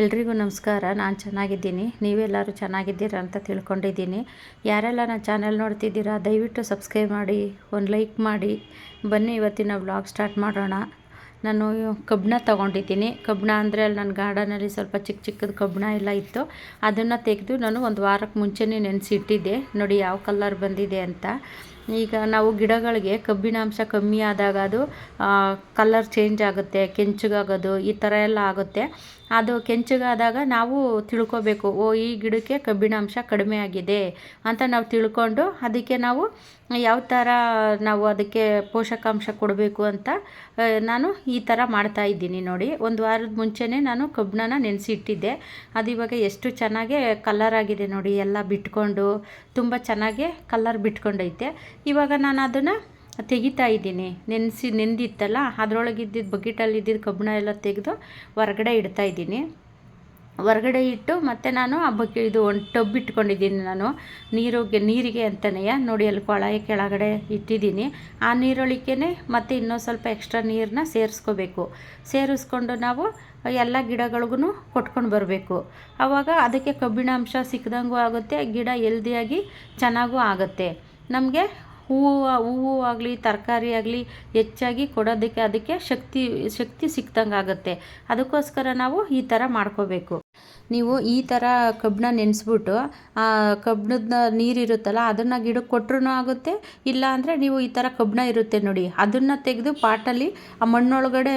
ಎಲ್ರಿಗೂ ನಮಸ್ಕಾರ. ನಾನು ಚೆನ್ನಾಗಿದ್ದೀನಿ. ನೀವೆಲ್ಲರೂ ಚೆನ್ನಾಗಿದ್ದೀರಾ ಅಂತ ತಿಳ್ಕೊಂಡಿದ್ದೀನಿ. ಯಾರೆಲ್ಲ ನನ್ನ ಚಾನೆಲ್ ನೋಡ್ತಿದ್ದೀರಾ, ದಯವಿಟ್ಟು ಸಬ್ಸ್ಕ್ರೈಬ್ ಮಾಡಿ, ಒಂದು ಲೈಕ್ ಮಾಡಿ. ಬನ್ನಿ, ಇವತ್ತಿನ ವ್ಲಾಗ್ ಸ್ಟಾರ್ಟ್ ಮಾಡೋಣ. ನಾನು ಕಬ್ಬಣ ತೊಗೊಂಡಿದ್ದೀನಿ. ಕಬ್ಬಣ ಅಂದರೆ ಅಲ್ಲಿ ನನ್ನ ಗಾರ್ಡನಲ್ಲಿ ಸ್ವಲ್ಪ ಚಿಕ್ಕ ಚಿಕ್ಕದು ಕಬ್ಬಣ ಎಲ್ಲ ಇತ್ತು. ಅದನ್ನು ತೆಗೆದು ನಾನು ಒಂದು ವಾರಕ್ಕೆ ಮುಂಚೆನೇ ನೆನೆಸಿಟ್ಟಿದ್ದೆ. ನೋಡಿ ಯಾವ ಕಲರ್ ಬಂದಿದೆ ಅಂತ. ಈಗ ನಾವು ಗಿಡಗಳಿಗೆ ಕಬ್ಬಿಣಾಂಶ ಕಮ್ಮಿ ಆದಾಗ ಅದು ಕಲ್ಲರ್ ಚೇಂಜ್ ಆಗುತ್ತೆ, ಕೆಂಚಗಾಗೋದು, ಈ ಥರ ಎಲ್ಲ ಆಗುತ್ತೆ. ಅದು ಕೆಂಚಗಾದಾಗ ನಾವು ತಿಳ್ಕೊಬೇಕು, ಓ, ಈ ಗಿಡಕ್ಕೆ ಕಬ್ಬಿಣಾಂಶ ಕಡಿಮೆ ಆಗಿದೆ ಅಂತ ನಾವು ತಿಳ್ಕೊಂಡು ಅದಕ್ಕೆ ನಾವು ಯಾವ ಥರ ನಾವು ಅದಕ್ಕೆ ಪೋಷಕಾಂಶ ಕೊಡಬೇಕು ಅಂತ ನಾನು ಈ ಥರ ಮಾಡ್ತಾ ಇದ್ದೀನಿ ನೋಡಿ. ಒಂದು ವಾರದ ಮುಂಚೆನೇ ನಾನು ಕಬ್ಬಣನ ನೆನೆಸಿಟ್ಟಿದ್ದೆ. ಅದು ಇವಾಗ ಎಷ್ಟು ಚೆನ್ನಾಗಿ ಕಲರ್ ಆಗಿದೆ ನೋಡಿ. ಎಲ್ಲ ಬಿಟ್ಕೊಂಡು, ತುಂಬ ಚೆನ್ನಾಗಿ ಕಲರ್ ಬಿಟ್ಕೊಂಡೈತೆ. ಇವಾಗ ನಾನು ಅದನ್ನು ತೆಗಿತಾ ಇದ್ದೀನಿ. ನೆನೆಸಿ ನೆಂದಿತ್ತಲ್ಲ ಅದರೊಳಗಿದ್ದಿದ್ದು ಬಕೆಟಲ್ಲಿ ಇದ್ದಿದ್ದು ಕಬ್ಬಣ ಎಲ್ಲ ತೆಗೆದು ಹೊರಗಡೆ ಇಡ್ತಾ ಇದ್ದೀನಿ. ಹೊರಗಡೆ ಇಟ್ಟು ಮತ್ತು ನಾನು ಆ ಬಕೆ ಇದು ಒಂದು ಟಬ್ ಇಟ್ಕೊಂಡಿದ್ದೀನಿ ನಾನು. ನೀರಿಗೆ ನೀರಿಗೆ ಅಂತಲೇ ನೋಡಿ ಅಲ್ಲಿ ಕೊಳಾಯ ಕೆಳಗಡೆ ಇಟ್ಟಿದ್ದೀನಿ. ಆ ನೀರೊಳಿಕೆನೆ ಮತ್ತು ಇನ್ನೂ ಸ್ವಲ್ಪ ಎಕ್ಸ್ಟ್ರಾ ನೀರನ್ನ ಸೇರಿಸ್ಕೋಬೇಕು. ಸೇರಿಸ್ಕೊಂಡು ನಾವು ಎಲ್ಲ ಗಿಡಗಳಿಗೂ ಕೊಟ್ಕೊಂಡು ಬರಬೇಕು. ಆವಾಗ ಅದಕ್ಕೆ ಕಬ್ಬಿಣಾಂಶ ಸಿಕ್ಕದಂಗೂ ಆಗುತ್ತೆ, ಗಿಡ ಎಲ್ದಿಯಾಗಿ ಚೆನ್ನಾಗೂ ಆಗುತ್ತೆ. ನಮಗೆ ಹೂವು ಹೂವು ಆಗಲಿ, ತರಕಾರಿ ಆಗಲಿ ಹೆಚ್ಚಾಗಿ ಕೊಡೋದಕ್ಕೆ ಅದಕ್ಕೆ ಶಕ್ತಿ ಶಕ್ತಿ ಸಿಕ್ದಂಗೆ ಆಗುತ್ತೆ ಅದಕ್ಕೋಸ್ಕರ ನಾವು ಈ ಥರ ಮಾಡ್ಕೋಬೇಕು. ನೀವು ಈ ಥರ ಕಬ್ಬನ್ನ ನೆನೆಸ್ಬಿಟ್ಟು, ಆ ಕಬ್ಬಣದ ನೀರಿರುತ್ತಲ್ಲ ಅದನ್ನು ಗಿಡಕ್ಕೆ ಕೊಟ್ರೂ ಆಗುತ್ತೆ, ಇಲ್ಲ ಅಂದರೆ ನೀವು ಈ ಥರ ಕಬ್ಬಣ ಇರುತ್ತೆ ನೋಡಿ. ಅದನ್ನು ತೆಗೆದು ಪಾಟಲ್ಲಿ ಆ ಮಣ್ಣೊಳಗಡೆ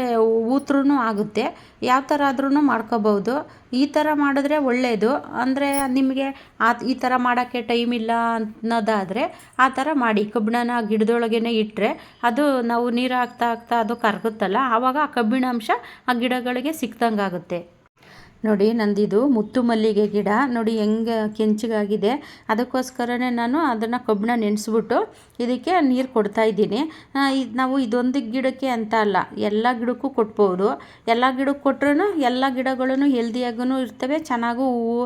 ಊತ್ರೂ ಆಗುತ್ತೆ. ಯಾವ ಥರ ಆದ್ರೂ ಮಾಡ್ಕೋಬೋದು ಈ ಥರ ಮಾಡಿದ್ರೆ ಒಳ್ಳೆಯದು ಅಂದರೆ ನಿಮಗೆ ಆ, ಈ ಥರ ಮಾಡೋಕ್ಕೆ ಟೈಮ್ ಇಲ್ಲ ಅನ್ನೋದಾದರೆ, ಆ ಥರ ಮಾಡಿ. ಕಬ್ಬಣನ ಗಿಡದೊಳಗೇ ಇಟ್ಟರೆ ಅದು ನಾವು ನೀರು ಹಾಕ್ತಾ ಹಾಕ್ತಾ ಅದು ಕರಗುತ್ತಲ್ಲ, ಆವಾಗ ಆ ಕಬ್ಬಿಣಾಂಶ ಆ ಗಿಡಗಳಿಗೆ ಸಿಕ್ದಂಗೆ ಆಗುತ್ತೆ ನೋಡಿ ನಂದಿದು ಮುತ್ತು ಮಲ್ಲಿಗೆ ಗಿಡ. ನೋಡಿ ಹೆಂಗೆ ಕೆಂಚಿಗಾಗಿದೆ. ಅದಕ್ಕೋಸ್ಕರನೇ ನಾನು ಅದನ್ನು ಕಬ್ಬಿಣ ನೆನೆಸ್ಬಿಟ್ಟು ಇದಕ್ಕೆ ನೀರು ಕೊಡ್ತಾ ಇದ್ದೀನಿ. ನಾವು ಇದೊಂದು ಗಿಡಕ್ಕೆ ಅಂತ ಅಲ್ಲ, ಎಲ್ಲ ಗಿಡಕ್ಕೂ ಕೊಟ್ಬೋದು. ಎಲ್ಲ ಗಿಡಕ್ಕೆ ಕೊಟ್ರೂ ಎಲ್ಲ ಗಿಡಗಳೂ ಹೆಲ್ದಿಯಾಗೂ ಇರ್ತವೆ, ಚೆನ್ನಾಗೂ ಹೂವು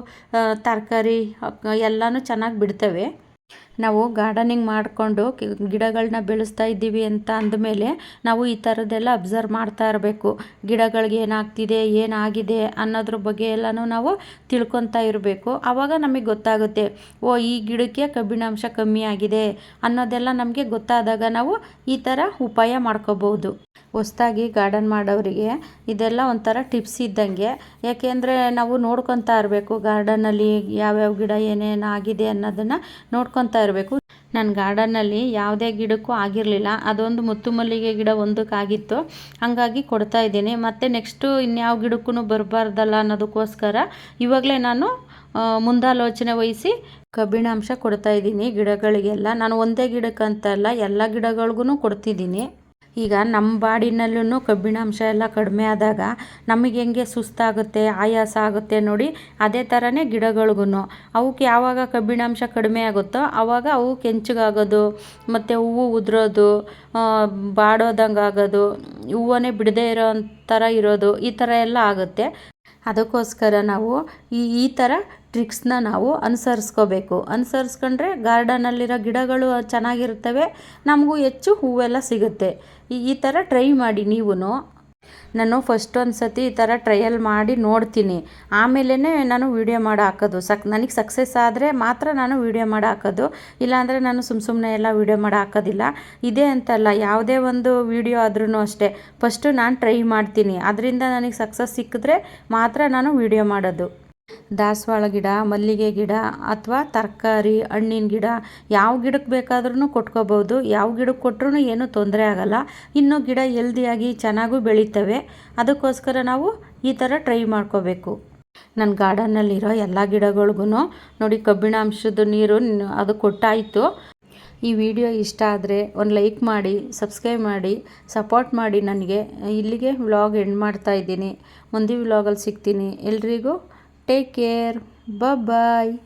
ತರಕಾರಿ ಎಲ್ಲನೂ ಚೆನ್ನಾಗಿ ಬಿಡ್ತವೆ. ನಾವು ಗಾರ್ಡನಿಂಗ್ ಮಾಡಿಕೊಂಡು ಗಿಡಗಳನ್ನ ಬೆಳೆಸ್ತಾ ಇದ್ದೀವಿ ಅಂತ ಅಂದಮೇಲೆ ನಾವು ಈ ಥರದ್ದೆಲ್ಲ ಅಬ್ಸರ್ವ್ ಮಾಡ್ತಾ ಇರಬೇಕು. ಗಿಡಗಳಿಗೆ ಏನಾಗ್ತಿದೆ, ಏನಾಗಿದೆ ಅನ್ನೋದ್ರ ಬಗ್ಗೆ ಎಲ್ಲನೂ ನಾವು ತಿಳ್ಕೊತಾ ಇರಬೇಕು. ಆವಾಗ ನಮಗೆ ಗೊತ್ತಾಗುತ್ತೆ, ಓ, ಈ ಗಿಡಕ್ಕೆ ಕಬ್ಬಿಣಾಂಶ ಕಮ್ಮಿ ಆಗಿದೆ ಅನ್ನೋದೆಲ್ಲ ನಮಗೆ ಗೊತ್ತಾದಾಗ ನಾವು ಈ ಥರ ಉಪಾಯ ಮಾಡ್ಕೋಬೋದು ಹೊಸ್ದಾಗಿ ಗಾರ್ಡನ್ ಮಾಡೋರಿಗೆ ಇದೆಲ್ಲ ಒಂಥರ ಟಿಪ್ಸ್ ಇದ್ದಂಗೆ. ಯಾಕೆಂದರೆ ನಾವು ನೋಡ್ಕೊತಾ ಇರಬೇಕು ಗಾರ್ಡನಲ್ಲಿ ಯಾವ್ಯಾವ ಗಿಡ ಏನೇನಾಗಿದೆ ಅನ್ನೋದನ್ನು ನೋಡ್ಕೊತಾ ನನ್ನ ಗಾರ್ಡನ್ನಲ್ಲಿ ಯಾವುದೇ ಗಿಡಕ್ಕೂ ಆಗಿರಲಿಲ್ಲ. ಅದೊಂದು ಮುತ್ತು ಮಲ್ಲಿಗೆ ಗಿಡ ಒಂದಕ್ಕಾಗಿತ್ತು. ಹಾಗಾಗಿ ಕೊಡ್ತಾ ಇದ್ದೀನಿ. ಮತ್ತು ನೆಕ್ಸ್ಟು ಇನ್ಯಾವ ಗಿಡಕ್ಕೂ ಬರಬಾರ್ದಲ್ಲ ಅನ್ನೋದಕ್ಕೋಸ್ಕರ ಇವಾಗಲೇ ನಾನು ಮುಂದಾಲೋಚನೆ ವಹಿಸಿ ಕಬ್ಬಿಣಾಂಶ ಕೊಡ್ತಾ ಇದ್ದೀನಿ ಗಿಡಗಳಿಗೆಲ್ಲ. ನಾನು ಒಂದೇ ಗಿಡಕ್ಕಂತಲ್ಲ, ಎಲ್ಲ ಗಿಡಗಳಿಗೂ ಕೊಡ್ತಿದ್ದೀನಿ. ಈಗ ನಮ್ಮ ಬಾಡಿನಲ್ಲೂ ಕಬ್ಬಿಣಾಂಶ ಎಲ್ಲ ಕಡಿಮೆ ಆದಾಗ ನಮಗೆ ಹೆಂಗೆ ಸುಸ್ತಾಗುತ್ತೆ, ಆಯಾಸ ಆಗುತ್ತೆ ನೋಡಿ ಅದೇ ಥರನೇ ಗಿಡಗಳಿಗೂ ಅವಕ್ಕೆ ಯಾವಾಗ ಕಬ್ಬಿಣಾಂಶ ಕಡಿಮೆ ಆಗುತ್ತೋ ಆವಾಗ ಅವು ಕೆಂಚಗಾಗೋದು, ಮತ್ತು ಹೂವು ಉದುರೋದು ಬಾಡೋದಂಗೆ ಆಗೋದು ಹೂವನ್ನೇ ಬಿಡದೇ ಇರೋ ಥರ ಇರೋದು ಈ ಥರ ಎಲ್ಲ ಆಗುತ್ತೆ. ಅದಕ್ಕೋಸ್ಕರ ನಾವು ಈ ಈ ಥರ ಟ್ರಿಕ್ಸ್ನ ನಾವು ಅನುಸರಿಸ್ಕೋಬೇಕು. ಅನುಸರಿಸ್ಕೊಂಡ್ರೆ ಗಾರ್ಡನಲ್ಲಿರೋ ಗಿಡಗಳು ಚೆನ್ನಾಗಿರ್ತವೆ ನಮಗೂ ಹೆಚ್ಚು ಹೂವೆಲ್ಲ ಸಿಗುತ್ತೆ. ಈ ಥರ ಟ್ರೈ ಮಾಡಿ ನೀವು ನಾನು ಫಸ್ಟ್ ಒಂದು ಸತಿ ಈ ಥರ ಟ್ರಯಲ್ ಮಾಡಿ ನೋಡ್ತೀನಿ. ಆಮೇಲೆ ನಾನು ವೀಡಿಯೋ ಮಾಡಿ ಹಾಕೋದು. ಸಕ್, ನನಗೆ ಸಕ್ಸಸ್ ಆದರೆ ಮಾತ್ರ ನಾನು ವೀಡಿಯೋ ಮಾಡಿ ಹಾಕೋದು. ಇಲ್ಲಾಂದರೆ ನಾನು ಸುಮ್ಮ ಸುಮ್ಮನೆ ಎಲ್ಲ ವೀಡಿಯೋ ಮಾಡಿ ಹಾಕೋದಿಲ್ಲ. ಇದೇ ಅಂತಲ್ಲ, ಯಾವುದೇ ಒಂದು ವೀಡಿಯೋ ಆದ್ರೂ ಅಷ್ಟೇ. ಫಸ್ಟು ನಾನು ಟ್ರೈ ಮಾಡ್ತೀನಿ. ಅದರಿಂದ ನನಗೆ ಸಕ್ಸಸ್ ಸಿಕ್ಕಿದ್ರೆ ಮಾತ್ರ ನಾನು ವೀಡಿಯೋ ಮಾಡೋದು. ದಾಸವಾಳ ಗಿಡ, ಮಲ್ಲಿಗೆ ಗಿಡ ಅಥವಾ ತರಕಾರಿ, ಹಣ್ಣಿನ ಗಿಡ ಯಾವ ಗಿಡಕ್ಕೆ ಬೇಕಾದ್ರೂ ಕೊಟ್ಕೋಬೋದು. ಯಾವ ಗಿಡಕ್ಕೆ ಕೊಟ್ಟರು ಏನೂ ತೊಂದರೆ ಆಗೋಲ್ಲ. ಇನ್ನು ಗಿಡ ಹೆಲ್ದಿಯಾಗಿ ಚೆನ್ನಾಗೂ ಬೆಳೀತವೆ. ಅದಕ್ಕೋಸ್ಕರ ನಾವು ಈ ಥರ ಟ್ರೈ ಮಾಡ್ಕೋಬೇಕು. ನನ್ನ ಗಾರ್ಡನ್ನಲ್ಲಿರೋ ಎಲ್ಲ ಗಿಡಗಳಿಗೂ ನೋಡಿ ಕಬ್ಬಿಣಾಂಶದ ನೀರು ಅದು ಕೊಟ್ಟಾಯಿತು. ಈ ವಿಡಿಯೋ ಇಷ್ಟ ಆದರೆ ಒಂದು ಲೈಕ್ ಮಾಡಿ, ಸಬ್ಸ್ಕ್ರೈಬ್ ಮಾಡಿ, ಸಪೋರ್ಟ್ ಮಾಡಿ ನನಗೆ. ಇಲ್ಲಿಗೆ ವ್ಲಾಗ್ ಎಂಡ್ ಮಾಡ್ತಾ ಇದ್ದೀನಿ. ಮುಂದಿನ ವ್ಲಾಗಲ್ಲಿ ಸಿಗ್ತೀನಿ. ಎಲ್ರಿಗೂ Take care. Bye bye.